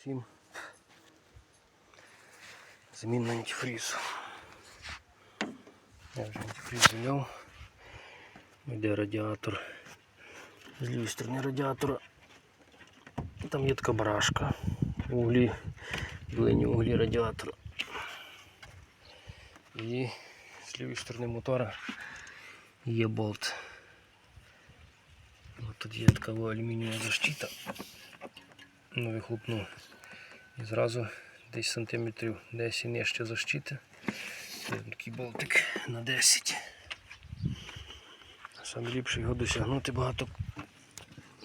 7. Замінна антифрізу. Я вже антифріз зняв. Йде радіатор. З лівої сторони радіатора. Там є така барашка. В углі, в углі радіатора. І з лівої сторони мотора є болт. От тут є така алюмінієва защита На вихлопну. І зразу десь сантиметрів 10 нижче защити. Такий болтик на 10. Саме ліпше його досягнути багато.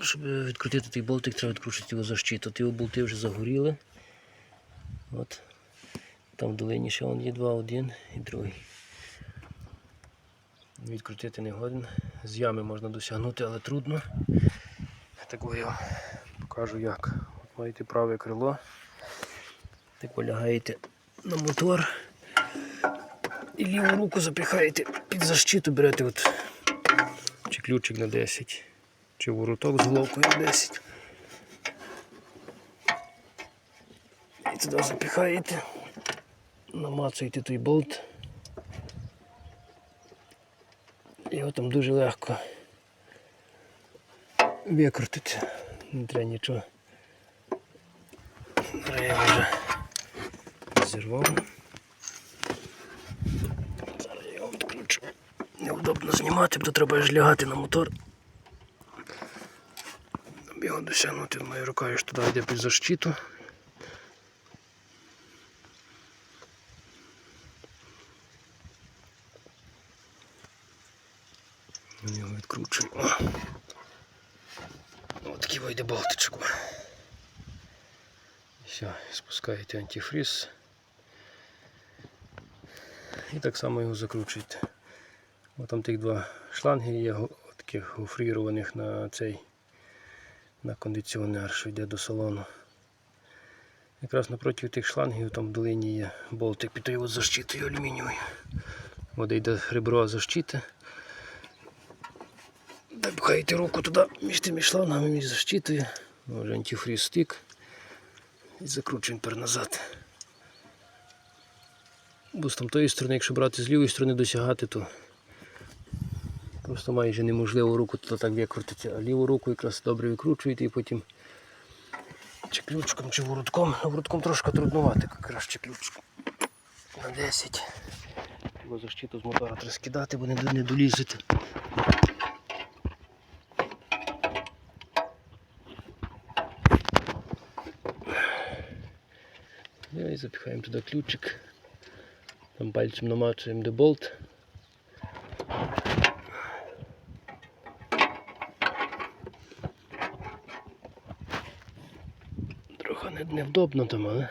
Щоб відкрутити той болтик, треба відкручити його защиту. Ті болти вже загоріли. От. Там в долині ще є два, один і другий. Відкрутити не годен. З ями можна досягнути, але трудно. Такого я покажу як. Маєте праве крило. Так полягаєте на мотор. І ліву руку запихаєте під защиту, берете от чи ключик на 10, чи вороток з головкою на 10. І туди запихаєте, намацуєте той болт. Його там дуже легко викрутити. Не треба нічого. Зараз я вже зірвав. Зараз я його відключу. Неудобно знімати, бо треба ж лягати на мотор. Його досягнути моєю рукою, що туди йде під защиту. Його відкручую. О. Вийде болтичок. Все, спускаєте антифриз. І так само його закручуєте. Ось там тих два шланги є таких гофрірованих на цей на кондиціонер, що йде до салону. Якраз напроти тих шлангів там в долині є болтик під його защитою алюмінієвою. От йде ребро защити. Пхаєте руку туди між тими шлангами, між защитою. Може антифріз стик. І закручуємо тепер назад. Бо з там тої сторони, якщо брати з лівої сторони досягати, то просто майже неможливо руку туди так викрутити. А ліву руку якраз добре викручуєте і потім чи ключком, чи воротком. Ну, Воротком трошки труднувати, краще ключком. На 10. Бо защиту з мотора треба бо не долізете. І запихаємо туди ключик. Там пальцем намачуємо де болт. Трохи невдобно там, але,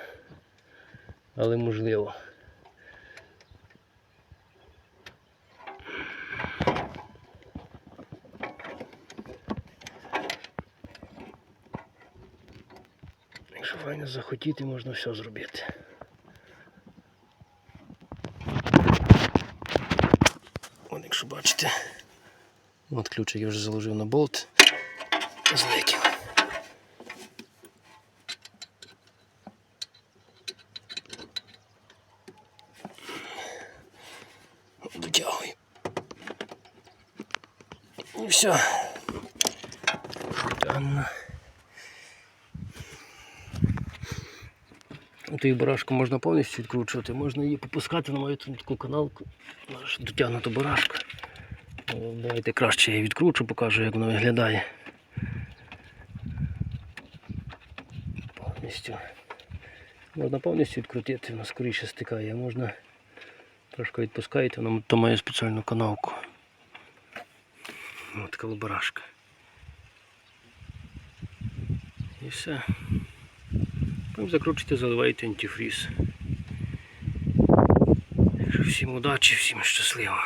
але можливо. Файно захотіти, можна все зробити. От якщо бачите, от ключик я вже заложив на болт, злетів. Дотягую. І все. Шикарно. Ту барашку можна повністю відкручувати, можна її попускати на мою таку каналку. Аж Дотягнута барашка. Давайте краще я відкручу, покажу, як вона виглядає. Повністю. Можна повністю відкрутити, вона скоріше стикає, можна трошки відпускаєте, вона то має спеціальну канавку. Ось така барашка. І все. Потім закручуєте, заливаєте антифріз. Всім удачі, всім щасливо.